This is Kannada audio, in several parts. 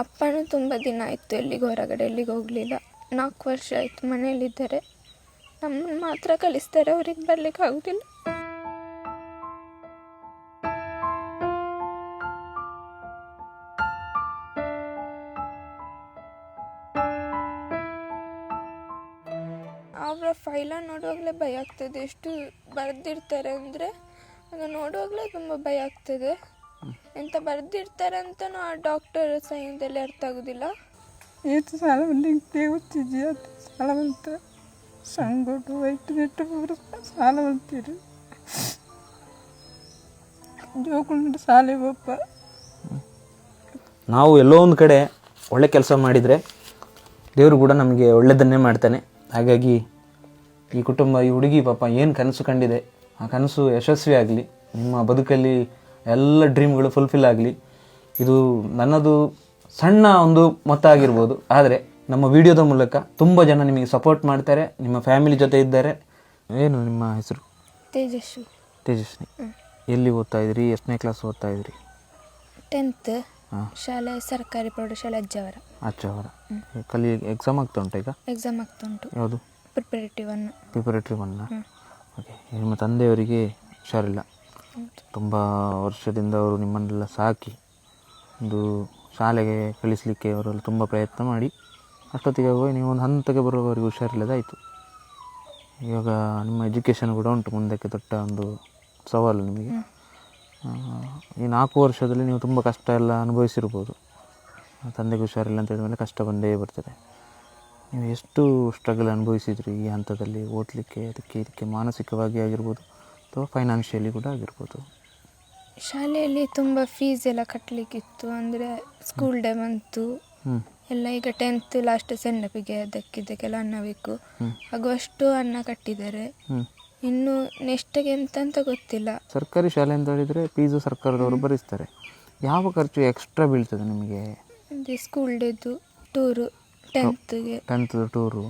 ಅಪ್ಪನೂ ತುಂಬ ದಿನ ಆಯಿತು ಎಲ್ಲಿಗೆ, ಹೊರಗಡೆ ಎಲ್ಲಿಗೆ ಹೋಗಲಿಲ್ಲ. ನಾಲ್ಕು ವರ್ಷ ಆಯಿತು ಮನೆಯಲ್ಲಿದ್ದಾರೆ. ನಮ್ಮನ್ನು ಮಾತ್ರ ಕಳಿಸ್ತಾರೆ, ಅವ್ರಿಗೆ ಬರ್ಲಿಕ್ಕೆ ಆಗೋದಿಲ್ಲ. ಅವರ ಫೈಲ ನೋಡುವಾಗಲೇ ಭಯ ಆಗ್ತದೆ. ಎಷ್ಟು ಬರೆದಿರ್ತಾರೆ ಅಂದರೆ ಅದನ್ನು ನೋಡುವಾಗಲೇ ತುಂಬ ಭಯ ಆಗ್ತದೆ. ಎಂತ ಬರೆದಿರ್ತಾರೆ ಅಂತ ಆ ಡಾಕ್ಟರ್ ಸೈನ್ದಲ್ಲಿ ಅರ್ಥ ಆಗೋದಿಲ್ಲ. ಏತು ಸಾಲವನ್ನು ಸಾಲವಂತ ಸಂಗೋಟು ವೈಟ್ ನೆಟ್ಟು ಬರು ಸಾಲವಂತೀರು. ಜೋಕೊಂಡು ಸಾಲೆ ಬಪ್ಪ ನಾವು ಎಲ್ಲೋ ಒಂದು ಕಡೆ ಒಳ್ಳೆ ಕೆಲಸ ಮಾಡಿದರೆ ದೇವರು ಕೂಡ ನಮಗೆ ಒಳ್ಳೆಯದನ್ನೇ ಮಾಡ್ತಾನೆ. ಹಾಗಾಗಿ ಈ ಕುಟುಂಬ ಈ ಹುಡುಗಿ ಪಾಪ ಏನು ಕನಸು ಕಂಡಿದೆ ಆ ಕನಸು ಯಶಸ್ವಿ ಆಗಲಿ ನಿಮ್ಮ ಬದುಕಲ್ಲಿ ಎಲ್ಲ ಡ್ರೀಮ್ಗಳು ಫುಲ್ಫಿಲ್ ಆಗಲಿ. ಇದು ನನ್ನದು ಸಣ್ಣ ಒಂದು ಮೊತ್ತ ಆಗಿರ್ಬೋದು. ಆದರೆ ನಮ್ಮ ವಿಡಿಯೋದ ಮೂಲಕ ತುಂಬ ಜನ ನಿಮಗೆ ಸಪೋರ್ಟ್ ಮಾಡ್ತಾರೆ ನಿಮ್ಮ ಫ್ಯಾಮಿಲಿ ಜೊತೆ ಇದ್ದಾರೆ. ಏನು ನಿಮ್ಮ ಹೆಸರು? ತೇಜಸ್ವಿ. ತೇಜಸ್ವಿ. ಎಲ್ಲಿ ಓದ್ತಾ ಇದ್ರಿ? ಎಷ್ಟನೇ ಕ್ಲಾಸ್ ಓದ್ತಾ ಇದ್ರಿ? ಟೆಂತ್ ಹಾಂ. ಶಾಲೆ ಸರ್ಕಾರಿ ಪ್ರೌಢಶಾಲೆ ಅಜ್ಜವರ. ಅಜ್ಜವರ. ಕಲಿ ಎಕ್ಸಾಮ್ ಆಗ್ತಾ ಉಂಟು ಈಗ? ಎಕ್ಸಾಮ್ ಆಗ್ತಾ ಉಂಟು. ಯಾವುದು? ಪ್ರಿಪರೇಟಿವ್ ಅನ್ನು ಪ್ರಿಪರೇಟ್ರಿ ಒನ್ನ ಓಕೆ ನಿಮ್ಮ ತಂದೆಯವರಿಗೆ ಹುಷಾರಿಲ್ಲ. ತುಂಬ ವರ್ಷದಿಂದ ಅವರು ನಿಮ್ಮನ್ನೆಲ್ಲ ಸಾಕಿ ಒಂದು ಶಾಲೆಗೆ ಕಳಿಸಲಿಕ್ಕೆ ಅವರೆಲ್ಲ ತುಂಬ ಪ್ರಯತ್ನ ಮಾಡಿ ಅಷ್ಟೊತ್ತಿಗೆ ಹೋಗಿ ನೀವು ಒಂದು ಹಂತಕ್ಕೆ ಬರುವವರೆಗೆ ಹುಷಾರಿಲ್ಲದಾಯಿತು. ಇವಾಗ ನಿಮ್ಮ ಎಜುಕೇಷನ್ ಕೂಡ ಉಂಟು ಮುಂದಕ್ಕೆ ದೊಡ್ಡ ಒಂದು ಸವಾಲು ನಿಮಗೆ. ಈ ನಾಲ್ಕು ವರ್ಷದಲ್ಲಿ ನೀವು ತುಂಬ ಕಷ್ಟ ಎಲ್ಲ ಅನುಭವಿಸಿರ್ಬೋದು. ತಂದೆಗೆ ಹುಷಾರಿಲ್ಲ ಅಂತ ಹೇಳಿದ್ಮೇಲೆ ಕಷ್ಟ ಬಂದೇ ಬರ್ತದೆ. ನೀವು ಎಷ್ಟು ಸ್ಟ್ರಗಲ್ ಅನುಭವಿಸಿದ್ರಿ ಈ ಹಂತದಲ್ಲಿ ಓದಲಿಕ್ಕೆ ಅದಕ್ಕೆ ಇದಕ್ಕೆ ಮಾನಸಿಕವಾಗಿ ಆಗಿರ್ಬೋದು? ಅಥವಾ ಫೈನಾನ್ಷಿಯಲಿ ಕೂಡ ಆಗಿರ್ಬೋದು. ಶಾಲೆಯಲ್ಲಿ ತುಂಬ ಫೀಸ್ ಎಲ್ಲ ಕಟ್ಟಲಿಕ್ಕಿತ್ತು ಅಂದರೆ ಸ್ಕೂಲ್ ಡೇ ಬಂತು. ಎಲ್ಲ ಈಗ ಟೆಂತ್ ಲಾಸ್ಟ್ ಸೆಂಡಪಿಗೆ ಅದಕ್ಕಿದ್ದಕ್ಕೆಲ್ಲ ಅನ್ನ ಬೇಕು. ಆಗುವಷ್ಟು ಅನ್ನ ಕಟ್ಟಿದ್ದಾರೆ. ಇನ್ನು ನೆಕ್ಸ್ಟ್ಗೆ ಎಂತ ಗೊತ್ತಿಲ್ಲ. ಸರ್ಕಾರಿ ಶಾಲೆ ಅಂತ ಹೇಳಿದರೆ ಫೀಸು ಸರ್ಕಾರದವರು ಭರಿಸ್ತಾರೆ. ಯಾವ ಖರ್ಚು ಎಕ್ಸ್ಟ್ರಾ ಬೀಳ್ತದೆ ನಿಮಗೆ? ಅದೇ ಸ್ಕೂಲ್ ಡೇದು ಟೂರು ಟೆಂತ್ಗೆ ಟೆಂತ್ ಟೂರು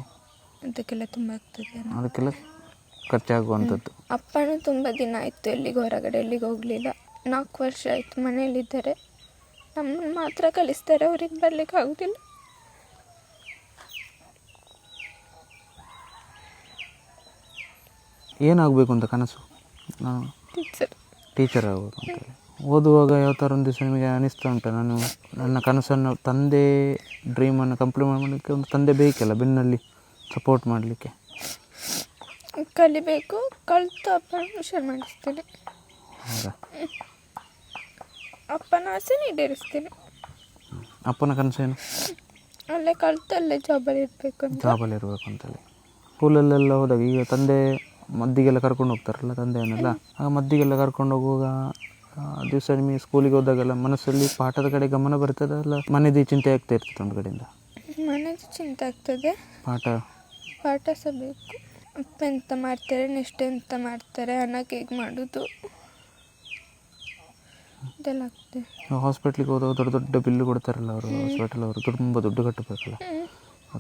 ಅದಕ್ಕೆಲ್ಲ ತುಂಬ ಆಗ್ತದೆ ಅದಕ್ಕೆಲ್ಲ ಖರ್ಚಾಗುವಂಥದ್ದು ಅಪ್ಪನೂ ತುಂಬ ದಿನ ಆಯಿತು ಎಲ್ಲಿಗೆ ಹೊರಗಡೆ ಎಲ್ಲಿಗೆ ಹೋಗಲಿಲ್ಲ. ನಾಲ್ಕು ವರ್ಷ ಆಯಿತು ಮನೆಯಲ್ಲಿದ್ದಾರೆ. ನಮ್ಮನ್ನು ಮಾತ್ರ ಕಳಿಸ್ತಾರೆ ಅವ್ರಿಗೆ ಬರ್ಲಿಕ್ಕೆ ಆಗೋದಿಲ್ಲ. ಏನಾಗಬೇಕು ಅಂತ ಕನಸು? ಟೀಚರ್ ಟೀಚರ್ ಆಗಬೇಕು ಅಂತ. ಓದುವಾಗ ಯಾವ ಥರ ಒಂದು ದಿವಸ ನಿಮಗೆ ಅನಿಸ್ತಾ ಉಂಟು? ನಾನು ನನ್ನ ಕನಸನ್ನು ತಂದೆ ಡ್ರೀಮನ್ನು ಕಂಪ್ಲೀಟ್ ಮಾಡಲಿಕ್ಕೆ ಒಂದು ತಂದೆ ಬೇಕಲ್ಲ ಬೆನ್ನಲ್ಲಿ ಸಪೋರ್ಟ್ ಮಾಡಲಿಕ್ಕೆ. ಕಲಿಬೇಕು ಕಲಿತು ಅಪ್ಪನ ಹುಷಾರು ಮಾಡಿಸ್ತೇನೆ. ಹೌದಾ? ಅಪ್ಪನ ಆಸೆ ಈಡೇರಿಸ್ತೇನೆ ಅಪ್ಪನ ಕನಸೇನು ಅಲ್ಲೇ ಕಲಿತು ಅಲ್ಲೇ ಜಾಬಲ್ಲಿ ಇರಬೇಕು ಅಂತ. ಜಾಬಲ್ಲಿ ಇರಬೇಕು ಅಂತೇಳಿ ಸ್ಕೂಲಲ್ಲೆಲ್ಲ ಹೋದಾಗ ಈಗ ತಂದೆ ಮದ್ದಿಗೆಲ್ಲ ಕರ್ಕೊಂಡು ಹೋಗ್ತಾರಲ್ಲ ತಂದೆಯನ್ನೆಲ್ಲ? ಆಗ ಮದ್ದಿಗೆಲ್ಲ ಕರ್ಕೊಂಡು ಹೋಗುವಾಗ ದಿವಸ ನಿಮಗೆ ಸ್ಕೂಲಿಗೆ ಹೋದಾಗೆಲ್ಲ ಮನಸ್ಸಲ್ಲಿ ಪಾಠದ ಕಡೆ ಗಮನ ಬರ್ತದೆ ಅಲ್ಲ ಮನೆದೇ ಚಿಂತೆ ಆಗ್ತಾ ಇರ್ತದೆ ಒಂದು ಕಡೆಯಿಂದ? ಮನೆದು ಚಿಂತೆ ಆಗ್ತದೆ. ಪಾಠ? ಪಾಠ ಸಹ ಬೇಕು. ಅಪ್ಪ ಎಂತ ಮಾಡ್ತಾರೆ ನೆಕ್ಸ್ಟ್ ಎಂತ ಮಾಡ್ತಾರೆ ಅನ್ನಕ್ಕೆ ಹೇಗೆ ಮಾಡೋದು? ಇದೆಲ್ಲ ಆಗ್ತದೆ. ಹಾಸ್ಪಿಟ್ಲಿಗೆ ಹೋದಾಗ ದೊಡ್ಡ ದೊಡ್ಡ ಬಿಲ್ಲು ಕೊಡ್ತಾರಲ್ಲ ಅವರು ಹಾಸ್ಪಿಟಲ್ ಅವರು. ತುಂಬ ದುಡ್ಡು ಕಟ್ಟಬೇಕಲ್ಲ.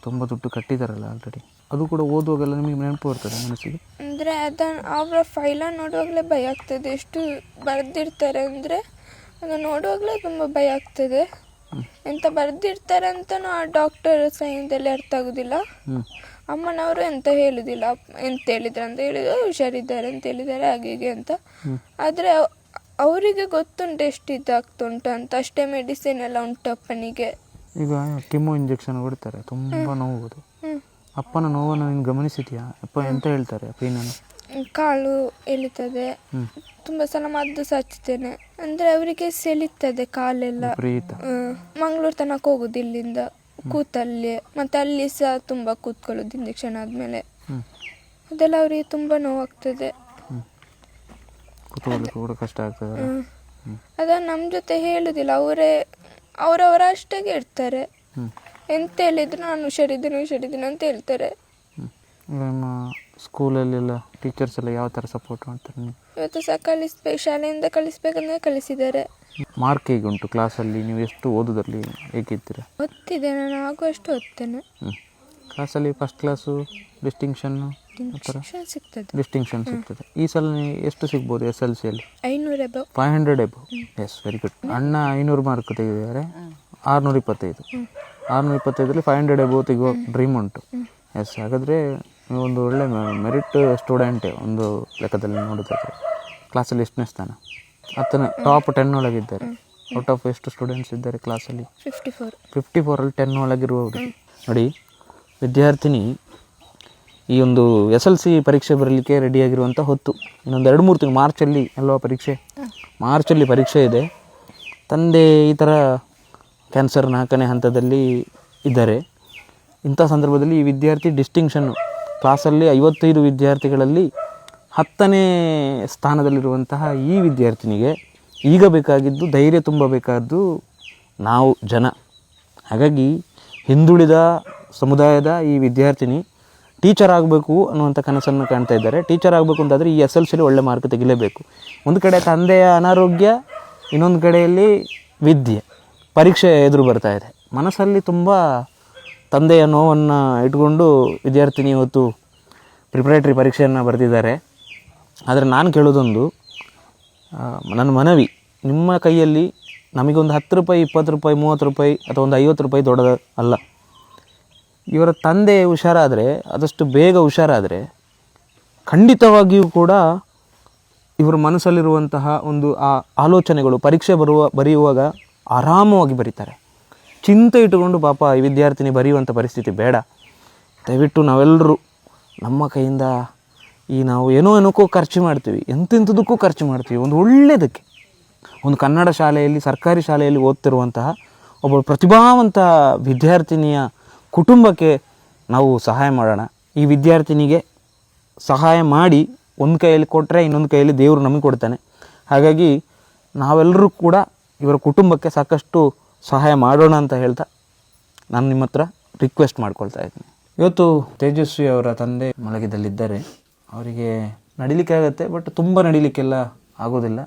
ತುಂಬ ದುಡ್ಡು ಕಟ್ಟಿದಾರಲ್ಲ ಆಲ್ರೆಡಿ ಅದು ಕೂಡ ಓದುವಾಗೆಲ್ಲ ನಿಮಗೆ ನೆನಪು ಬರ್ತದೆ ಮನಸ್ಸಿಗೆ? ಅಂದರೆ ಅದನ್ನು ಅವರ ಫೈಲ ನೋಡುವಾಗಲೇ ಭಯ ಆಗ್ತದೆ. ಎಷ್ಟು ಬರೆದಿರ್ತಾರೆ ಅಂದರೆ ಅದು ನೋಡುವಾಗಲೇ ತುಂಬ ಭಯ ಆಗ್ತದೆ. ಎಂತ ಬರೆದಿರ್ತಾರೆ ಅಂತಲೂ ಆ ಡಾಕ್ಟರ್ ಸೈನ್ದಲ್ಲಿ ಅರ್ಥ ಆಗೋದಿಲ್ಲ. ಅಮ್ಮನವರು ಎಂತ ಹೇಳುದಿಲ್ಲ. ಎಂತ ಹೇಳಿದ್ರು ಅಂತ ಹೇಳಿದ್ರು ಹುಷಾರಿದ್ದಾರೆ ಅಂತ ಹೇಳಿದ್ದಾರೆ ಹಾಗೆ ಹೀಗೆ ಅಂತ. ಆದರೆ ಅವರಿಗೆ ಗೊತ್ತುಂಟು ಎಷ್ಟು ಇದಾಗ್ತುಂಟು ಅಂತ. ಅಷ್ಟೇ ಮೆಡಿಸಿನ್ ಎಲ್ಲ ಉಂಟು ಅಪ್ಪನಿಗೆ. ಈಗ ಕಿಮ್ಮು ಇಂಜೆಕ್ಷನ್ ಕೊಡ್ತಾರೆ ತುಂಬ ನೋವು ಅಪ್ಪನ ನೋವನ್ನು ನೀನು ಗಮನಿಸಿದ್ಯಾ? ಅಪ್ಪ ಎಂತ ಹೇಳ್ತಾರೆ ಪೇನನ್ನು ಕಾಲು ಎಳಿತದೆ. ತುಂಬ ಸಲ ಮದ್ದು ಸಹ ಅಂದ್ರೆ ಅವರಿಗೆ ಸೆಳಿತದೆ ಕಾಲೆಲ್ಲ. ಮಂಗಳೂರು ತನಕ ಹೋಗುದು ಇಲ್ಲಿಂದ. ಕೂತಲ್ಲಿ ಮತ್ತೆ ಅಲ್ಲಿ ಸಹ ತುಂಬ ಕೂತ್ಕೊಳ್ಳೋದು ಇಂಜೆಕ್ಷನ್ ಆದ್ಮೇಲೆ. ಅದೆಲ್ಲ ಅವರಿಗೆ ತುಂಬಾ ನೋವಾಗ್ತದೆ. ಕೂಡ ಕಷ್ಟ ಆಗ್ತದೆ. ಅದನ್ನು ನಮ್ಮ ಜೊತೆ ಹೇಳುದಿಲ್ಲ. ಅವರೇ ಅವರವರ ಅಷ್ಟಾಗೆ ಇರ್ತಾರೆ ಎಂತ ಹೇಳಿದ್ರು ನಾನು ಹುಷಾರಿದ್ದೀನಿ ಹುಷಾರಿದ್ದೀನಿ ಅಂತ ಹೇಳ್ತಾರೆ. ನಿಮ್ಮ ಸ್ಕೂಲಲ್ಲೆಲ್ಲ ಟೀಚರ್ಸ್ ಎಲ್ಲ ಯಾವ ಥರ ಸಪೋರ್ಟ್ ಮಾಡ್ತಾರೆ ನೀವು? ಇವತ್ತು ಸಹ ಕಳಿಸ್ಬೇಕು ಶಾಲೆಯಿಂದ ಕಳಿಸ್ಬೇಕಂದ್ರೆ ಕಳಿಸಿದ್ದಾರೆ ಮಾರ್ಕ್ ಹೇಗೆ ಉಂಟು ಕ್ಲಾಸಲ್ಲಿ ನೀವು ಎಷ್ಟು ಓದೋದ್ರಲ್ಲಿ ಹೇಗಿದ್ದೀರಾ? ಓದ್ತಿದ್ದೆ ನಾನು ಆಗುವಷ್ಟು ಓದ್ತೇನೆ ಹ್ಞೂ ಕ್ಲಾಸಲ್ಲಿ ಫಸ್ಟ್ ಕ್ಲಾಸು ಡಿಸ್ಟಿಂಕ್ಷನ್ನು ಆ ಥರ ಶಿಕ್ಷಣ ಸಿಗ್ತದೆ. ಡಿಸ್ಟಿಂಕ್ಷನ್ ಸಿಗ್ತದೆ. ಈ ಸಲ ನೀವು ಎಷ್ಟು ಸಿಗ್ಬೋದು ಎಸ್ ಎಲ್ ಸಿಯಲ್ಲಿ ಐನೂರ above five hundred above yes very good ಅಣ್ಣ ಐನೂರು ಮಾರ್ಕ್ ತೆಗೆದಿದ್ದಾರೆ. ಆರುನೂರ ಇಪ್ಪತ್ತೈದು. ಆರುನೂರ ಇಪ್ಪತ್ತೈದರಲ್ಲಿ ಫೈವ್ ಹಂಡ್ರೆಡ್ ಎಬೋ ತೆಗೋ ಡ್ರೀಮ್ ಉಂಟು. ಎಸ್ ಹಾಗಾದರೆ ಒಂದು ಒಳ್ಳೆ ಮೆರಿಟ್ ಸ್ಟೂಡೆಂಟ್ ಒಂದು ಲೆಕ್ಕದಲ್ಲಿ ನೋಡೋದಾದ್ರೆ ಕ್ಲಾಸಲ್ಲಿ ಎಷ್ಟನೇ ಸ್ಥಾನ? ಹತ್ತನೇ ಟಾಪ್ ಟೆನ್ ಒಳಗಿದ್ದಾರೆ. ಔಟ್ ಆಫ್ ಎಷ್ಟು ಸ್ಟೂಡೆಂಟ್ಸ್ ಇದ್ದಾರೆ ಕ್ಲಾಸಲ್ಲಿ ಫಿಫ್ಟಿ ಫೋರ್ ಫಿಫ್ಟಿ ಫೋರಲ್ಲಿ ಟೆನ್ ಒಳಗಿರುವವರು. ನೋಡಿ ವಿದ್ಯಾರ್ಥಿನಿ ಈ ಒಂದು ಎಸ್ ಎಲ್ ಸಿ ಪರೀಕ್ಷೆ ಬರಲಿಕ್ಕೆ ರೆಡಿಯಾಗಿರುವಂಥ ಹೊತ್ತು. ಇನ್ನೊಂದು ಎರಡು ಮೂರು ತಿಂಗಳು ಮಾರ್ಚಲ್ಲಿ ಅಲ್ವಾ ಪರೀಕ್ಷೆ? ಮಾರ್ಚಲ್ಲಿ ಪರೀಕ್ಷೆ ಇದೆ. ತಂದೆ ಈ ಥರ ಕ್ಯಾನ್ಸರ್ ನಾಲ್ಕನೇ ಹಂತದಲ್ಲಿ ಇದ್ದಾರೆ. ಇಂಥ ಸಂದರ್ಭದಲ್ಲಿ ಈ ವಿದ್ಯಾರ್ಥಿ ಡಿಸ್ಟಿಂಕ್ಷನ್ನು ಕ್ಲಾಸಲ್ಲಿ ಐವತ್ತೈದು ವಿದ್ಯಾರ್ಥಿಗಳಲ್ಲಿ ಹತ್ತನೇ ಸ್ಥಾನದಲ್ಲಿರುವಂತಹ ಈ ವಿದ್ಯಾರ್ಥಿನಿಗೆ ಈಗ ಬೇಕಾಗಿದ್ದು, ಧೈರ್ಯ ತುಂಬಬೇಕಾದ್ದು ನಾವು ಜನ. ಹಾಗಾಗಿ ಹಿಂದುಳಿದ ಸಮುದಾಯದ ಈ ವಿದ್ಯಾರ್ಥಿನಿ ಟೀಚರ್ ಆಗಬೇಕು ಅನ್ನುವಂಥ ಕನಸನ್ನು ಕಾಣ್ತಾ ಇದ್ದಾರೆ. ಟೀಚರ್ ಆಗಬೇಕು ಅಂತಾದರೆ ಈ ಎಸ್ ಎಲ್ ಸಿಲಿ ಒಳ್ಳೆ ಮಾರ್ಕ್ ತೆಗಿಲೇಬೇಕು. ಒಂದು ಕಡೆ ತಂದೆಯ ಅನಾರೋಗ್ಯ, ಇನ್ನೊಂದು ಕಡೆಯಲ್ಲಿ ವಿದ್ಯೆ, ಪರೀಕ್ಷೆ ಎದುರು ಬರ್ತಾ ಇದೆ. ಮನಸ್ಸಲ್ಲಿ ತುಂಬ ತಂದೆಯ ನೋವನ್ನು ಇಟ್ಕೊಂಡು ವಿದ್ಯಾರ್ಥಿನಿ ಇವತ್ತು ಪ್ರಿಪ್ರೇಟ್ರಿ ಪರೀಕ್ಷೆಯನ್ನು ಬರೆದಿದ್ದಾರೆ. ಆದರೆ ನಾನು ಕೇಳೋದೊಂದು ನನ್ನ ಮನವಿ, ನಿಮ್ಮ ಕೈಯಲ್ಲಿ ನಮಗೊಂದು ಹತ್ತು ರೂಪಾಯಿ, ಇಪ್ಪತ್ತು ರೂಪಾಯಿ, ಮೂವತ್ತು ರೂಪಾಯಿ ಅಥವಾ ಒಂದು ಐವತ್ತು ರೂಪಾಯಿ ದೊಡ್ಡದ ಅಲ್ಲ. ಇವರ ತಂದೆ ಹುಷಾರಾದರೆ, ಆದಷ್ಟು ಬೇಗ ಹುಷಾರಾದರೆ ಖಂಡಿತವಾಗಿಯೂ ಕೂಡ ಇವರ ಮನಸ್ಸಲ್ಲಿರುವಂತಹ ಒಂದು ಆ ಆಲೋಚನೆಗಳು ಪರೀಕ್ಷೆ ಬರುವ, ಬರೆಯುವಾಗ ಆರಾಮವಾಗಿ ಬರೀತಾರೆ. ಚಿಂತೆ ಇಟ್ಟುಕೊಂಡು ಪಾಪ ಈ ವಿದ್ಯಾರ್ಥಿನಿ ಬರೆಯುವಂಥ ಪರಿಸ್ಥಿತಿ ಬೇಡ. ದಯವಿಟ್ಟು ನಾವೆಲ್ಲರೂ ನಮ್ಮ ಕೈಯಿಂದ ಈ ನಾವು ಏನೋ ಏನಕ್ಕೋ ಖರ್ಚು ಮಾಡ್ತೀವಿ, ಎಂತೆಂಥದಕ್ಕೂ ಖರ್ಚು ಮಾಡ್ತೀವಿ, ಒಂದು ಒಳ್ಳೆಯದಕ್ಕೆ. ಒಂದು ಕನ್ನಡ ಶಾಲೆಯಲ್ಲಿ, ಸರ್ಕಾರಿ ಶಾಲೆಯಲ್ಲಿ ಓದ್ತಿರುವಂತಹ ಒಬ್ಬ ಪ್ರತಿಭಾವಂತ ವಿದ್ಯಾರ್ಥಿನಿಯ ಕುಟುಂಬಕ್ಕೆ ನಾವು ಸಹಾಯ ಮಾಡೋಣ. ಈ ವಿದ್ಯಾರ್ಥಿನಿಗೆ ಸಹಾಯ ಮಾಡಿ ಒಂದು ಕೈಯಲ್ಲಿ ಕೊಟ್ಟರೆ ಇನ್ನೊಂದು ಕೈಯಲ್ಲಿ ದೇವರು ನಮಗೆ ಕೊಡ್ತಾನೆ. ಹಾಗಾಗಿ ನಾವೆಲ್ಲರೂ ಕೂಡ ಇವರ ಕುಟುಂಬಕ್ಕೆ ಸಾಕಷ್ಟು ಸಹಾಯ ಮಾಡೋಣ ಅಂತ ಹೇಳ್ತಾ ನಾನು ನಿಮ್ಮ ಹತ್ರ ರಿಕ್ವೆಸ್ಟ್ ಮಾಡ್ಕೊಳ್ತಾ ಇದ್ದೀನಿ. ಇವತ್ತು ತೇಜಸ್ವಿ ಅವರ ತಂದೆ ಮಲಗಿದಲ್ಲಿದ್ದಾರೆ ಅವರಿಗೆ ನಡಿಲಿಕ್ಕೆ ಆಗುತ್ತೆ ಬಟ್ ತುಂಬ ನಡಿಲಿಕ್ಕೆಲ್ಲ ಆಗೋದಿಲ್ಲ.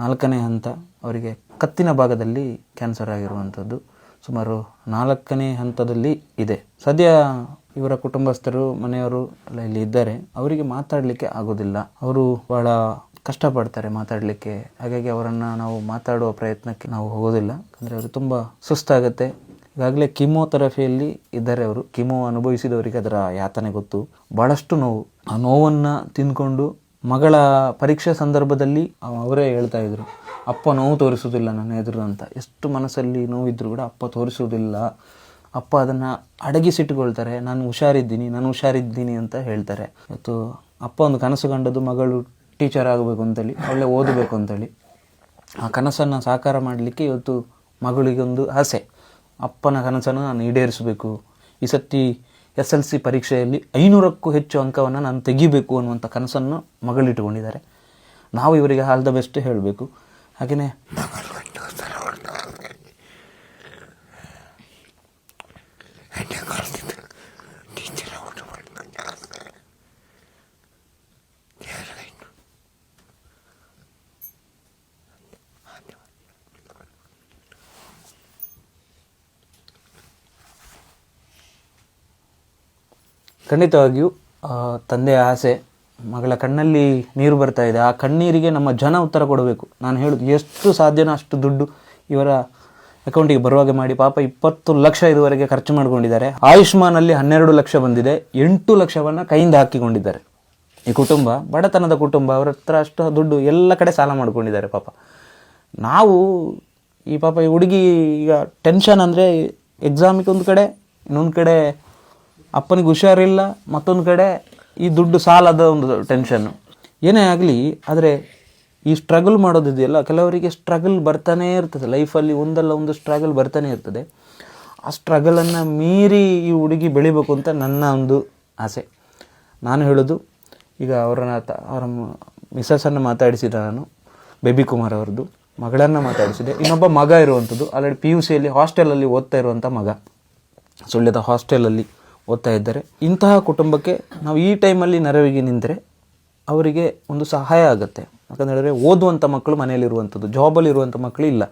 ನಾಲ್ಕನೇ ಹಂತ ಅವರಿಗೆ ಕತ್ತಿನ ಭಾಗದಲ್ಲಿ ಕ್ಯಾನ್ಸರ್ ಆಗಿರುವಂಥದ್ದು. ಸುಮಾರು ನಾಲ್ಕನೇ ಹಂತದಲ್ಲಿ ಇದೆ. ಸದ್ಯ ಇವರ ಕುಟುಂಬಸ್ಥರು, ಮನೆಯವರು ಎಲ್ಲ ಇಲ್ಲಿ ಇದ್ದಾರೆ. ಅವರಿಗೆ ಮಾತಾಡಲಿಕ್ಕೆ ಆಗೋದಿಲ್ಲ. ಅವರು ಬಹಳ ಕಷ್ಟಪಡ್ತಾರೆ ಮಾತಾಡಲಿಕ್ಕೆ. ಹಾಗಾಗಿ ಅವರನ್ನು ನಾವು ಮಾತಾಡುವ ಪ್ರಯತ್ನಕ್ಕೆ ನಾವು ಹೋಗೋದಿಲ್ಲ. ಅಂದರೆ ಅವರು ತುಂಬ ಸುಸ್ತಾಗುತ್ತೆ. ಈಗಾಗಲೇ ಕೀಮೋಥೆರಪಿಯಲ್ಲಿ ಇದ್ದಾರೆ ಅವರು. ಕಿಮೋ ಅನುಭವಿಸಿದವರಿಗೆ ಅದರ ಯಾತನೆ ಗೊತ್ತು. ಭಾಳಷ್ಟು ನೋವು. ಆ ನೋವನ್ನು ತಿಂದ್ಕೊಂಡು ಮಗಳ ಪರೀಕ್ಷೆ ಸಂದರ್ಭದಲ್ಲಿ ಅವ- ಅವರೇ ಹೇಳ್ತಾ ಇದ್ರು, ಅಪ್ಪ ನೋವು ತೋರಿಸೋದಿಲ್ಲ ನನ್ನ ಎದುರು ಅಂತ. ಎಷ್ಟು ಮನಸ್ಸಲ್ಲಿ ನೋವಿದ್ರು ಕೂಡ ಅಪ್ಪ ತೋರಿಸೋದಿಲ್ಲ ಅಪ್ಪ ಅದನ್ನು ಅಡಗಿಸಿಟ್ಟುಕೊಳ್ತಾರೆ ನಾನು ಹುಷಾರಿದ್ದೀನಿ ನಾನು ಹುಷಾರಿದ್ದೀನಿ ಅಂತ ಹೇಳ್ತಾರೆ. ಇವತ್ತು ಅಪ್ಪ ಒಂದು ಕನಸು ಕಂಡದ್ದು ಮಗಳು ಟೀಚರ್ ಆಗಬೇಕು ಅಂತೇಳಿ, ಒಳ್ಳೆ ಓದಬೇಕು ಅಂತೇಳಿ. ಆ ಕನಸನ್ನು ಸಾಕಾರ ಮಾಡಲಿಕ್ಕೆ ಇವತ್ತು ಮಗಳಿಗೊಂದು ಆಸೆ. ಅಪ್ಪನ ಕನಸನ್ನು ನಾನು ಈಡೇರಿಸಬೇಕು. ಈ ಸತಿ ಎಸ್ ಎಲ್ ಸಿ ಪರೀಕ್ಷೆಯಲ್ಲಿ ಐನೂರಕ್ಕೂ ಹೆಚ್ಚು ಅಂಕವನ್ನು ನಾನು ತೆಗಿಬೇಕು ಅನ್ನುವಂಥ ಕನಸನ್ನು ಮಗಳಿಟ್ಟುಕೊಂಡಿದ್ದಾರೆ. ನಾವು ಇವರಿಗೆ ಆಲ್ ದ ಬೆಸ್ಟ್ ಹೇಳಬೇಕು. ಹಾಗೆಯೇ ಖಂಡಿತವಾಗಿಯೂ ತಂದೆಯ ಆಸೆ, ಮಗಳ ಕಣ್ಣಲ್ಲಿ ನೀರು ಬರ್ತಾ ಇದೆ. ಆ ಕಣ್ಣೀರಿಗೆ ನಮ್ಮ ಜನ ಉತ್ತರ ಕೊಡಬೇಕು. ನಾನು ಹೇಳೋದು, ಎಷ್ಟು ಸಾಧ್ಯನೋ ಅಷ್ಟು ದುಡ್ಡು ಇವರ ಅಕೌಂಟಿಗೆ ಬರುವಾಗೆ ಮಾಡಿ ಪಾಪ ಇಪ್ಪತ್ತು ಲಕ್ಷ ಇದುವರೆಗೆ ಖರ್ಚು ಮಾಡಿಕೊಂಡಿದ್ದಾರೆ. ಆಯುಷ್ಮಾನಲ್ಲಿ ಹನ್ನೆರಡು ಲಕ್ಷ ಬಂದಿದೆ. ಎಂಟು ಲಕ್ಷವನ್ನು ಕೈಯಿಂದ ಹಾಕಿಕೊಂಡಿದ್ದಾರೆ. ಈ ಕುಟುಂಬ, ಬಡತನದ ಕುಟುಂಬ, ಅವರ ಹತ್ರ ಅಷ್ಟು ದುಡ್ಡು ಎಲ್ಲ ಕಡೆ ಸಾಲ ಮಾಡ್ಕೊಂಡಿದ್ದಾರೆ ಪಾಪ. ನಾವು ಈ ಪಾಪ ಈ ಹುಡುಗಿ ಈಗ ಟೆನ್ಷನ್ ಅಂದರೆ ಎಕ್ಸಾಮಿಗೆ ಒಂದು ಕಡೆ, ಇನ್ನೊಂದು ಕಡೆ ಅಪ್ಪನಿಗೆ ಹುಷಾರಿಲ್ಲ, ಮತ್ತೊಂದು ಕಡೆ ಈ ದುಡ್ಡು ಸಾಲದ ಒಂದು ಟೆನ್ಷನ್ನು ಏನೇ ಆಗಲಿ, ಆದರೆ ಈ ಸ್ಟ್ರಗಲ್ ಮಾಡೋದಿದೆಯಲ್ಲ ಕೆಲವರಿಗೆ ಸ್ಟ್ರಗಲ್ ಬರ್ತಾನೇ ಇರ್ತದೆ. ಲೈಫಲ್ಲಿ ಒಂದಲ್ಲ ಒಂದು ಸ್ಟ್ರಗಲ್ ಬರ್ತಾನೆ ಇರ್ತದೆ. ಆ ಸ್ಟ್ರಗಲನ್ನು ಮೀರಿ ಈ ಹುಡುಗಿ ಬೆಳಿಬೇಕು ಅಂತ ನನ್ನ ಒಂದು ಆಸೆ. ನಾನು ಹೇಳೋದು, ಈಗ ಅವರನ್ನ ಅವರ ಮಿಸಸನ್ನು ಮಾತಾಡಿಸಿದ ನಾನು ಬೇಬಿ ಕುಮಾರ್ ಅವ್ರದ್ದು. ಮಗಳನ್ನು ಮಾತಾಡಿಸಿದೆ. ಇನ್ನೊಬ್ಬ ಮಗ ಇರುವಂಥದ್ದು ಆಲ್ರೆಡಿ ಪಿ ಯು ಸಿಯಲ್ಲಿ ಹಾಸ್ಟೆಲಲ್ಲಿ ಓದ್ತಾ ಇರುವಂಥ ಮಗ. ಸುಳ್ಯದ ಹಾಸ್ಟೆಲಲ್ಲಿ ಓದ್ತಾ ಇದ್ದಾರೆ. ಇಂತಹ ಕುಟುಂಬಕ್ಕೆ ನಾವು ಈ ಟೈಮಲ್ಲಿ ನೆರವಿಗೆ ನಿಂತರೆ ಅವರಿಗೆ ಒಂದು ಸಹಾಯ ಆಗುತ್ತೆ. ಯಾಕಂತ ಹೇಳಿದ್ರೆ ಓದುವಂಥ ಮಕ್ಕಳು ಮನೆಯಲ್ಲಿರುವಂಥದ್ದು ಜಾಬಲ್ಲಿ ಇರುವಂಥ ಮಕ್ಕಳು ಇಲ್ಲ.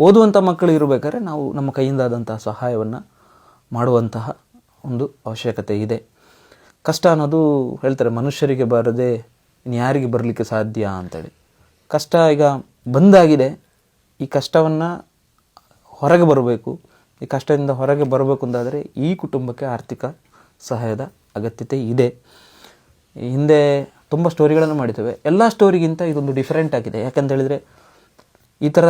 ಓದುವಂಥ ಮಕ್ಕಳು ಇರಬೇಕಾದ್ರೆ ನಾವು ನಮ್ಮ ಕೈಯಿಂದಾದಂತಹ ಸಹಾಯವನ್ನು ಮಾಡುವಂತಹ ಒಂದು ಅವಶ್ಯಕತೆ ಇದೆ. ಕಷ್ಟ ಅನ್ನೋದು ಹೇಳ್ತಾರೆ, ಮನುಷ್ಯರಿಗೆ ಬರದೆ ಇನ್ಯಾರಿಗೆ ಬರಲಿಕ್ಕೆ ಸಾಧ್ಯ ಅಂತೇಳಿ. ಕಷ್ಟ ಈಗ ಬಂದಾಗಿದೆ. ಈ ಕಷ್ಟವನ್ನು ಹೊರಗೆ ಬರಬೇಕು. ಈ ಕಷ್ಟದಿಂದ ಹೊರಗೆ ಬರಬೇಕು ಅಂತಾದರೆ ಈ ಕುಟುಂಬಕ್ಕೆ ಆರ್ಥಿಕ ಸಹಾಯದ ಅಗತ್ಯತೆ ಇದೆ. ಹಿಂದೆ ತುಂಬ ಸ್ಟೋರಿಗಳನ್ನು ಮಾಡಿದ್ದೇವೆ. ಎಲ್ಲ ಸ್ಟೋರಿಗಿಂತ ಇದೊಂದು ಡಿಫರೆಂಟ್ ಆಗಿದೆ. ಯಾಕಂತ ಹೇಳಿದರೆ ಈ ಥರ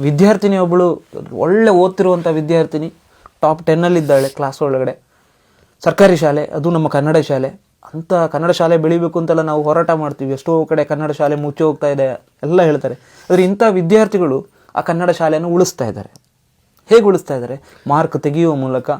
ವಿದ್ಯಾರ್ಥಿನಿ ಒಬ್ಬಳು ಒಳ್ಳೆ ಓದ್ತಿರುವಂಥ ವಿದ್ಯಾರ್ಥಿನಿ ಟಾಪ್ ಟೆನ್ನಲ್ಲಿದ್ದಾಳೆ ಕ್ಲಾಸ್ ಒಳಗಡೆ. ಸರ್ಕಾರಿ ಶಾಲೆ, ಅದು ನಮ್ಮ ಕನ್ನಡ ಶಾಲೆ. ಅಂಥ ಕನ್ನಡ ಶಾಲೆ ಬೆಳಿಬೇಕು ಅಂತೆಲ್ಲ ನಾವು ಹೋರಾಟ ಮಾಡ್ತೀವಿ. ಎಷ್ಟೋ ಕಡೆ ಕನ್ನಡ ಶಾಲೆ ಮುಚ್ಚಿ ಹೋಗ್ತಾ ಇದೆ. ಎಲ್ಲ ಹೇಳ್ತಾರೆ. ಆದರೆ ಇಂಥ ವಿದ್ಯಾರ್ಥಿಗಳು ಆ ಕನ್ನಡ ಶಾಲೆಯನ್ನು ಉಳಿಸ್ತಾ ಇದ್ದಾರೆ. ಹೇಗೆ ಉಳಿಸ್ತಾ ಇದ್ದಾರೆ? ಮಾರ್ಕ್ ತೆಗೆಯುವ ಮೂಲಕ,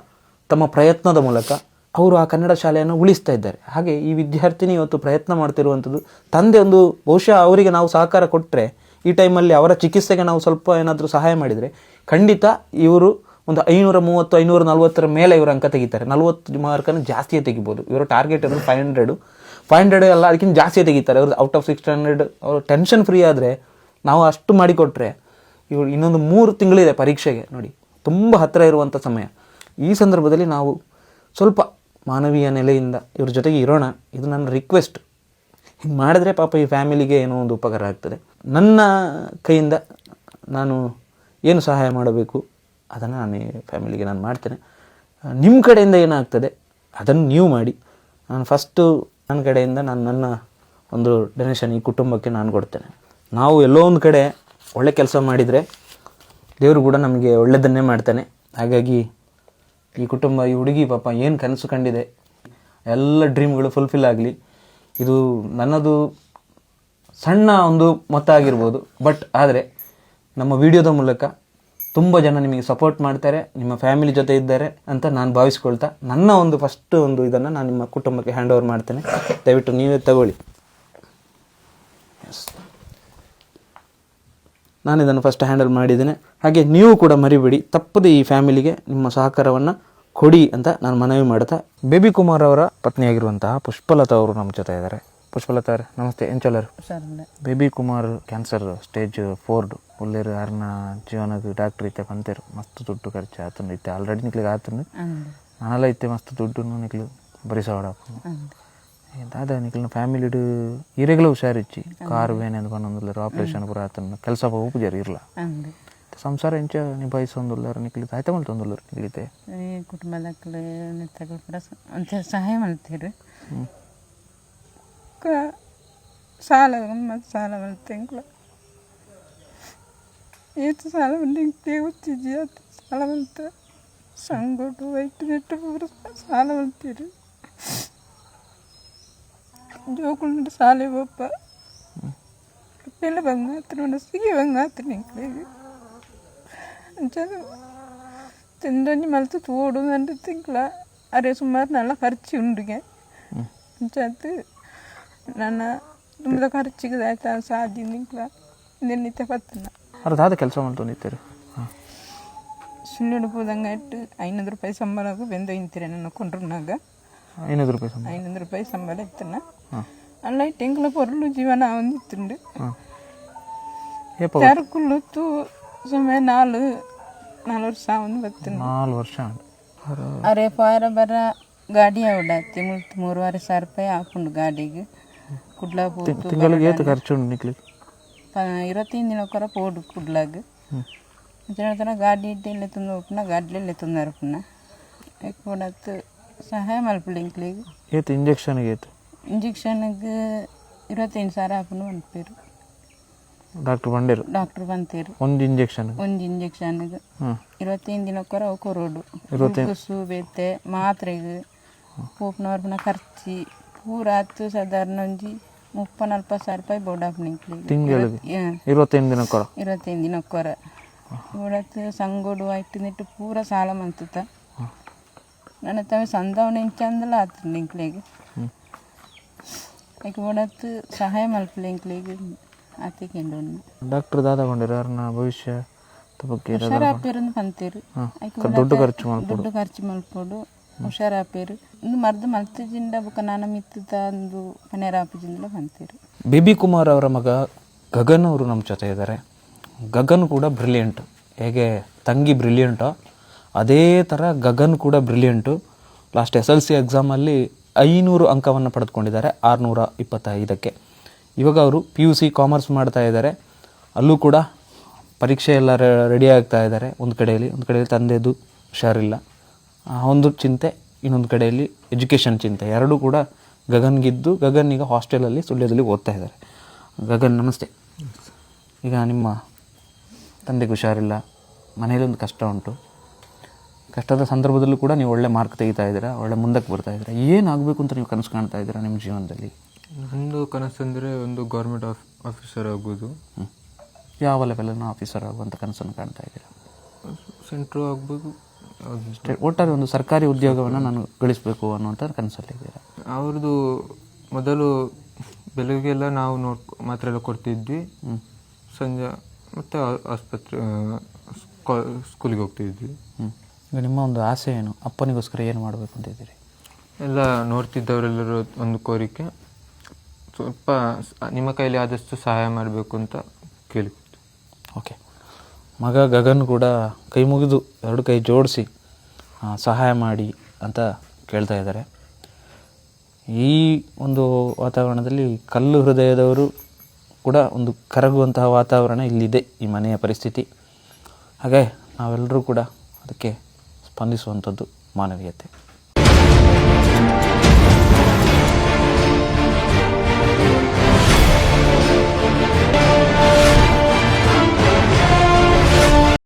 ತಮ್ಮ ಪ್ರಯತ್ನದ ಮೂಲಕ ಅವರು ಆ ಕನ್ನಡ ಶಾಲೆಯನ್ನು ಉಳಿಸ್ತಾ ಇದ್ದಾರೆ. ಹಾಗೆ ಈ ವಿದ್ಯಾರ್ಥಿನಿ ಇವತ್ತು ಪ್ರಯತ್ನ ಮಾಡ್ತಿರುವಂಥದ್ದು, ತಂದೆ ಒಂದು ಬಹುಶಃ ಅವರಿಗೆ ನಾವು ಸಹಕಾರ ಕೊಟ್ಟರೆ ಈ ಟೈಮಲ್ಲಿ ಅವರ ಚಿಕಿತ್ಸೆಗೆ ನಾವು ಸ್ವಲ್ಪ ಏನಾದರೂ ಸಹಾಯ ಮಾಡಿದರೆ, ಖಂಡಿತ ಇವರು ಒಂದು ಐನೂರ ಮೂವತ್ತು, ಐನೂರ ನಲ್ವತ್ತರ ಮೇಲೆ ಇವರು ಅಂಕ ತೆಗಿತಾರೆ. ನಲ್ವತ್ತು ಮಾರ್ಕನ್ನು ಜಾಸ್ತಿಯೇ ತೆಗಿಬೋದು. ಇವರ ಟಾರ್ಗೆಟ್ ಅಂದರೆ ಫೈವ್ ಹಂಡ್ರೆಡು ಫೈವ್ ಹಂಡ್ರೆಡ್ ಎಲ್ಲ ಅದಕ್ಕಿಂತ ಜಾಸ್ತಿಯೇ ತೆಗಿತಾರೆ. ಅವ್ರದ್ದು ಔಟ್ ಆಫ್ ಸಿಕ್ಸ್ ಹಂಡ್ರೆಡ್ ಅವರು ಟೆನ್ಷನ್ ಫ್ರೀ ಆದರೆ, ನಾವು ಅಷ್ಟು ಮಾಡಿಕೊಟ್ರೆ, ಇವರು ಇನ್ನೊಂದು ಮೂರು ತಿಂಗಳಿದೆ ಪರೀಕ್ಷೆಗೆ, ನೋಡಿ. ತುಂಬ ಹತ್ತಿರ ಇರುವಂಥ ಸಮಯ. ಈ ಸಂದರ್ಭದಲ್ಲಿ ನಾವು ಸ್ವಲ್ಪ ಮಾನವೀಯ ನೆಲೆಯಿಂದ ಇವ್ರ ಜೊತೆಗೆ ಇರೋಣ. ಇದು ನನ್ನ ರಿಕ್ವೆಸ್ಟ್ ಹಿಂಗೆ ಮಾಡಿದ್ರೆ ಪಾಪ ಈ ಫ್ಯಾಮಿಲಿಗೆ ಏನೋ ಒಂದು ಉಪಕಾರ ಆಗ್ತದೆ. ನನ್ನ ಕೈಯಿಂದ ನಾನು ಏನು ಸಹಾಯ ಮಾಡಬೇಕು? ಅದನ್ನು ನಾನು ಈ ಫ್ಯಾಮಿಲಿಗೆ ನಾನು ಮಾಡ್ತೇನೆ. ನಿಮ್ಮ ಕಡೆಯಿಂದ ಏನಾಗ್ತದೆ? ಅದನ್ನು ನೀವು ಮಾಡಿ. ನಾನು ಫಸ್ಟು ನನ್ನ ಕಡೆಯಿಂದ ನಾನು ನನ್ನ ಒಂದು ಡೊನೇಷನ್ ಈ ಕುಟುಂಬಕ್ಕೆ ನಾನು ಕೊಡ್ತೇನೆ. ನಾವು ಎಲ್ಲೋ ಒಂದು ಕಡೆ ಒಳ್ಳೆ ಕೆಲಸ ಮಾಡಿದರೆ ದೇವರು ಕೂಡ ನಮಗೆ ಒಳ್ಳೆಯದನ್ನೇ ಮಾಡ್ತಾನೆ. ಹಾಗಾಗಿ ಈ ಕುಟುಂಬ, ಈ ಹುಡುಗಿ ಪಾಪ ಏನು ಕನಸು ಕಂಡಿದೆ, ಎಲ್ಲ ಡ್ರೀಮ್ಗಳು ಫುಲ್ಫಿಲ್ ಆಗಲಿ. ಇದು ನನ್ನದು ಸಣ್ಣ ಒಂದು ಮೊತ್ತ ಆಗಿರ್ಬೋದು, ಬಟ್ ಆದರೆ ನಮ್ಮ ವಿಡಿಯೋದ ಮೂಲಕ ತುಂಬ ಜನ ನಿಮಗೆ ಸಪೋರ್ಟ್ ಮಾಡ್ತಾರೆ, ನಿಮ್ಮ ಫ್ಯಾಮಿಲಿ ಜೊತೆ ಇದ್ದಾರೆ ಅಂತ ನಾನು ಭಾವಿಸ್ಕೊಳ್ತಾ, ನನ್ನ ಒಂದು ಫಸ್ಟ್ ಒಂದು ಇದನ್ನು ನಾನು ನಿಮ್ಮ ಕುಟುಂಬಕ್ಕೆ ಹ್ಯಾಂಡ್ ಓವರ್ ಮಾಡ್ತೇನೆ. ದಯವಿಟ್ಟು ನೀವೇ ತಗೊಳ್ಳಿ. Yes. ನಾನು ಇದನ್ನು ಫಸ್ಟ್ ಹ್ಯಾಂಡಲ್ ಮಾಡಿದ್ದೇನೆ. ಹಾಗೆ ನೀವು ಕೂಡ ಮರಿಬೇಡಿ. ತಪ್ಪದೆ ಈ ಫ್ಯಾಮಿಲಿಗೆ ನಿಮ್ಮ ಸಹಕಾರವನ್ನು ಕೊಡಿ ಅಂತ ನಾನು ಮನವಿ ಮಾಡ್ತಾ ಬೇಬಿ ಕುಮಾರ್ ಅವರ ಪತ್ನಿಯಾಗಿರುವಂತಹ ಪುಷ್ಪಲತಾ ಅವರು ನಮ್ಮ ಜೊತೆ ಇದ್ದಾರೆ. ಪುಷ್ಪಲತಾ ಅವರೇ ನಮಸ್ತೆ. ಎಂಚಲರ್ Baby Kumar cancer stage four ಉಳ್ಳೇರು ಯಾರನ್ನ ಜೀವನದ ಡಾಕ್ಟರ್ ಇತ್ತೆ ಬಂತೇರು ಮಸ್ತ್ ದುಡ್ಡು ಖರ್ಚು ಆತನು ಇತ್ತೆ ಆಲ್ರೆಡಿ ನಿಕ್ಲಿಗೆ ಆತನು ನಾನೆಲ್ಲ ಇತ್ತೆ ಮಸ್ತ್ ದುಡ್ಡು ನಿಕ್ಲು ಬರಿಸವಾಡ ಅಂದು ನಿಕ್ಲಿನ ಫ್ಯಾಮಿಲಿಡು ಇರೆಗ್ಲ ಹುಷಾರಿಚ್ಚಿ ಕಾರು ಏನೇನು ಅಂತ ಆಪರೇಷನ್ ಪೂರ ಆತನ ಕೆಲಸ ಉಪಜಾರಿ ಇರಲ್ಲ ಅಂದು ಸಂಸಾರ ಎಂಚ ನಿಭಾಯಿಸೊಂದುಲ್ಲರು ನಿಕ್ಲಿತೆ ಆಯ್ತ ಮಲ್ತೊಂದುಲ್ಲರು ನಿಕ್ಲಿತೆ ಈ ಕೂಡ ಸ- ಒಂಚೂರು ಸಹಾಯ ಮಾಡ್ತೀರಿ. ಕ- ಸಾಲ ಮತ್ತು ಸಾಲ ಮಲ್ತೆಂಗ್ಲ ಏತು ಸಾಲ ಬಂದು ಗೊತ್ತಿದ್ಯಾ ಸಾಲ ಮಂತ ಸಂಗೋಟು ವೈಟ್ ನೆಟ್ಟು ಪೂರ ಸಾಲ ಮಲ್ತೀರಿ ಜೋಕುಂಡು ಸಾಲೆ ಬಪ್ಪ ಎಲ್ಲ ಬಂಗ ಆತನ ಸಿಗಿ ಬಂಗ ಆತನ ನಿಂಕ್ಲಿಗೆ ಅಂಚದು ತಿಂದೊಂಜಿ ಮಲ್ತು ತೋಡು ಅಂದ್ರೆ ತಿಂಕ್ಲ ಅರೆ ಸುಮಾರು ನಲ್ಲ ಖರ್ಚು ಉಂಡುಗೆ ಅಂಚದು ನನ್ನ ತುಂಬದ ಖರ್ಚಿಗೆ ಆಯ್ತಾ ಸಾಧಿ ನಿಂಕ್ಲ ನಿನ್ನಿತ್ತೆ ಪತ್ತನ ಅವ್ರು ದಾದ ಕೆಲಸ ಮಾಡ್ತೊಂದಿತ್ತೇರು ಹಾಂ ಸುಳ್ಳು ಹೋದಂಗ ಇಟ್ಟು ಐನೂರು ರೂಪಾಯಿ ಸಂಬಳಗೂ ಬೆಂದು ಇಂತೀರ ನನ್ನ ಕೊಂಡ್ರನಾಗ ಐನೂರು ರೂಪಾಯಿ ಸಂಬಳ ಐನೂರು ಅಲ್ಲ ಟೆಂಕ್ಲ ಪೊರ್ಲು ಜೀವನ ಒಂದಿತ್ತುಂಡು. ಹಾಂ. ಏಪ ತೆರಕುಳ್ಳುತ್ತು ಸಮಯ ನಾಲ್ ನಾಲ್ ವರ್ಷ ಒಂದು ಬತ್ತನ ನಾಲ್ಕು ವರ್ಷ ಅವ್ರು ಅರೆ ಪಾರ ಬರ ಗಾಡಿ ಅವಡತ್ತಿ ಮುಲ್ತು ಮೂರುವರೆ ಸಾವಿರ ರೂಪಾಯಿ ಹಾಕೊಂಡು ಗಾಡಿಗೆ. ಕುಡ್ಲ ತಿಂಗಳಿಗೆ ಏತು ಖರ್ಚು ಉಂಟು ಇರತ್ತೈದು ದಿನ ಕೊರ ಪೋಡು ಕುಡ್ಲಾಗ. ಅಂಚನ ಗಾಡಿ ಇಟ್ಟು ಇಲ್ಲೇ ತುಂಬ ಉಪ್ಪನ ಗಾಡಿಲೇ ಕೊಡತ್ತು ಸಹಾಯ ಮಲ್ಪುಳ್ಳಿ ಇಂಕ್ಲಿಗೆ ಏತು ಇಂಜೆಕ್ಷನ್ಗೆ ಏತು? ಇಂಜೆಕ್ಷನ್ಗೆ ಇರತ್ತೈದು ಸಾವಿರ ಹಾಕೊಂಡು ಬಂದ್ಪೇರು. Doctor ಬಂದಿರು doctor ಬಂತೀರು. ಒಂದು ಇಂಜೆಕ್ಷನ್ ಒಂದು ಇಂಜೆಕ್ಷನ್ಗೆ. ಇರುವತ್ತೈದು ದಿನಕ್ಕೊರ ಅವು ಕೊರೋಡು ಕುಸು ಬೇತೆ ಮಾತ್ರೆಗೆ ಪೂಪ್ನವ್ರನ್ನ ಖರ್ಚಿ ಪೂರ ಹತ್ತು ಸಾಧಾರಣ ಒಂಜಿ ಮುಪ್ಪ ನಲ್ವತ್ತು ಸಾವಿರ ರೂಪಾಯಿ ಬೋಡಾಪ್ ನಿಂಕ್ಲಿಗೆ ಇರುವತ್ತೈದು ದಿನ ಕೊರ ಇರುವತ್ತೈದು ದಿನಕ್ಕೊರ? ಇವಳತ್ತು ಸಂಗೋಡು ನಿಟ್ಟು ಪೂರ ಸಾಲ ಮಂತುತ್ತ ನನ್ನ ತಮ್ಮ ಸಂದವನ ಇಂಚಂದಲ್ಲ ಆತು ನಿಂಕ್ಲಿಗೆ. ಈಗ ಇವಳತ್ತು ಸಹಾಯ ಮಲ್ಪಲೆ ಇಂಕ್ಲಿಗೆ ಆತಿಕೊಂಡು ಡಾಕ್ಟರ್ ದಾದ ಬಂಡೇರು ಯಾರನ್ನ ಭವಿಷ್ಯ ಬಗ್ಗೆ ಹುಷಾರಾಪೇರು ಬಂತೇರು ದುಡ್ಡು ಖರ್ಚು ಮಾಡ್ಕೊಡು. ದುಡ್ಡು ಖರ್ಚು ಮಲ್ಪೋಡು ಹುಷಾರಾಪೇರು ಒಂದು ಮರ್ದು ಮಲ್ತಿಜಿಂದ ಬುಕ್ಕ ನಾನ ಮಿತ್ತದ ಒಂದು ಪನೇರಾಪಜಿಂದಲ ಬಂತೀರು. ಬಿಬಿ ಕುಮಾರ್ ಅವರ ಮಗ ಗಗನ್ ಅವರು ನಮ್ಮ ಜೊತೆ ಇದ್ದಾರೆ ಗಗನ್ ಕೂಡ ಬ್ರಿಲಿಯಂಟ್ ಹೇಗೆ ತಂಗಿ ಬ್ರಿಲಿಯಂಟೋ ಅದೇ ಥರ ಗಗನ್ ಕೂಡ brilliant last S L C ಎಕ್ಸಾಮಲ್ಲಿ ಐನೂರು ಅಂಕವನ್ನು ಪಡೆದುಕೊಂಡಿದ್ದಾರೆ, ಆರುನೂರ ಇಪ್ಪತ್ತೈದಕ್ಕೆ. ಇವಾಗ ಅವರು ಪಿ ಯು ಸಿ ಕಾಮರ್ಸ್ ಮಾಡ್ತಾ ಇದ್ದಾರೆ. ಅಲ್ಲೂ ಕೂಡ ಪರೀಕ್ಷೆ ಎಲ್ಲ ರೆಡಿ ಆಗ್ತಾ ಇದ್ದಾರೆ. ಒಂದು ಕಡೆಯಲ್ಲಿ ಒಂದು ಕಡೆಯಲ್ಲಿ ತಂದೆದು ಹುಷಾರಿಲ್ಲ. ಒಂದು ಚಿಂತೆ, ಇನ್ನೊಂದು ಕಡೆಯಲ್ಲಿ ಎಜುಕೇಷನ್ ಚಿಂತೆ. ಎರಡೂ ಕೂಡ ಗಗನ್ಗಿದ್ದು ಗಗನ್ ಈಗ ಹಾಸ್ಟೆಲಲ್ಲಿ ಸುಳ್ಯದಲ್ಲಿ ಓದ್ತಾ ಇದ್ದಾರೆ. ಗಗನ್, ನಮಸ್ತೆ. ಈಗ ನಿಮ್ಮ ತಂದೆಗೆ ಹುಷಾರಿಲ್ಲ ಮನೇಲಿ ಒಂದು ಕಷ್ಟ ಉಂಟು. ಕಷ್ಟದ ಸಂದರ್ಭದಲ್ಲೂ ಕೂಡ ನೀವು ಒಳ್ಳೆ ಮಾರ್ಕ್ ತೆಗಿತಾ ಇದ್ದೀರಾ ಒಳ್ಳೆ ಮುಂದಕ್ಕೆ ಬರ್ತಾ ಇದ್ದೀರಾ. ಏನಾಗಬೇಕು ಅಂತ ನೀವು ಕನಸು ಕಾಣ್ತಾ ಇದ್ದೀರಾ ನಿಮ್ಮ ಜೀವನದಲ್ಲಿ? ನಂದು ಅಂದರೆ ಒಂದು ಗೌರ್ಮೆಂಟ್ ಆಫ್ ಆಫೀಸರ್ ಆಗೋದು. ಯಾವ ಲೆವೆಲನ್ನು ಆಫೀಸರ್ ಆಗುವಂಥ ಕನಸನ್ನು ಕಾಣ್ತಾ ಇದ್ದೀರಾ? ಸೆಂಟ್ರು ಆಗ್ಬೋದು. ಒಟ್ಟಾರೆ ಒಂದು ಸರ್ಕಾರಿ ಉದ್ಯೋಗವನ್ನು ನಾನು ಗಳಿಸಬೇಕು ಅನ್ನುವಂಥ ಕನಸಲ್ಲಿದ್ದೀರಾ ಅವ್ರದ್ದು ಮೊದಲು ಬೆಳಗ್ಗೆಲ್ಲ ನಾವು ನೋಡ್ ಮಾತ್ರ ಎಲ್ಲ ಕೊಡ್ತಿದ್ವಿ. ಸಂಜೆ ಮತ್ತೆ ಆಸ್ಪತ್ರೆ ಸ್ಕೂಲಿಗೆ ಹೋಗ್ತಿದ್ವಿ. ಹ್ಞೂ ಈಗ ನಿಮ್ಮ ಒಂದು ಆಸೆ ಏನು? ಅಪ್ಪನಿಗೋಸ್ಕರ ಏನು ಮಾಡಬೇಕು ಅಂತ ಇದ್ದೀರಿ? ಎಲ್ಲ ನೋಡ್ತಿದ್ದವರೆಲ್ಲರೂ ಒಂದು ಕೋರಿಕೆ. ಸ್ವಲ್ಪ ಸ- ನಿಮ್ಮ ಕೈಯಲ್ಲಿ ಆದಷ್ಟು ಸಹಾಯ ಮಾಡಬೇಕು ಅಂತ ಕೇಳಿ ಓಕೆ. ಮಗ ಗಗನ್ ಕೂಡ ಕೈ ಮುಗಿದು ಎರಡು ಕೈ ಜೋಡಿಸಿ ಸಹಾಯ ಮಾಡಿ ಅಂತ ಕೇಳ್ತಾ ಇದ್ದಾರೆ. ಈ ಒಂದು ವಾತಾವರಣದಲ್ಲಿ ಕಲ್ಲು ಹೃದಯದವರು ಕೂಡ ಒಂದು ಕರಗುವಂತಹ ವಾತಾವರಣ ಇಲ್ಲಿದೆ ಈ ಮನೆಯ ಪರಿಸ್ಥಿತಿ. ಹಾಗೆ ನಾವೆಲ್ಲರೂ ಕೂಡ ಅದಕ್ಕೆ ಸ್ಪಂದಿಸುವಂಥದ್ದು ಮಾನವೀಯತೆ.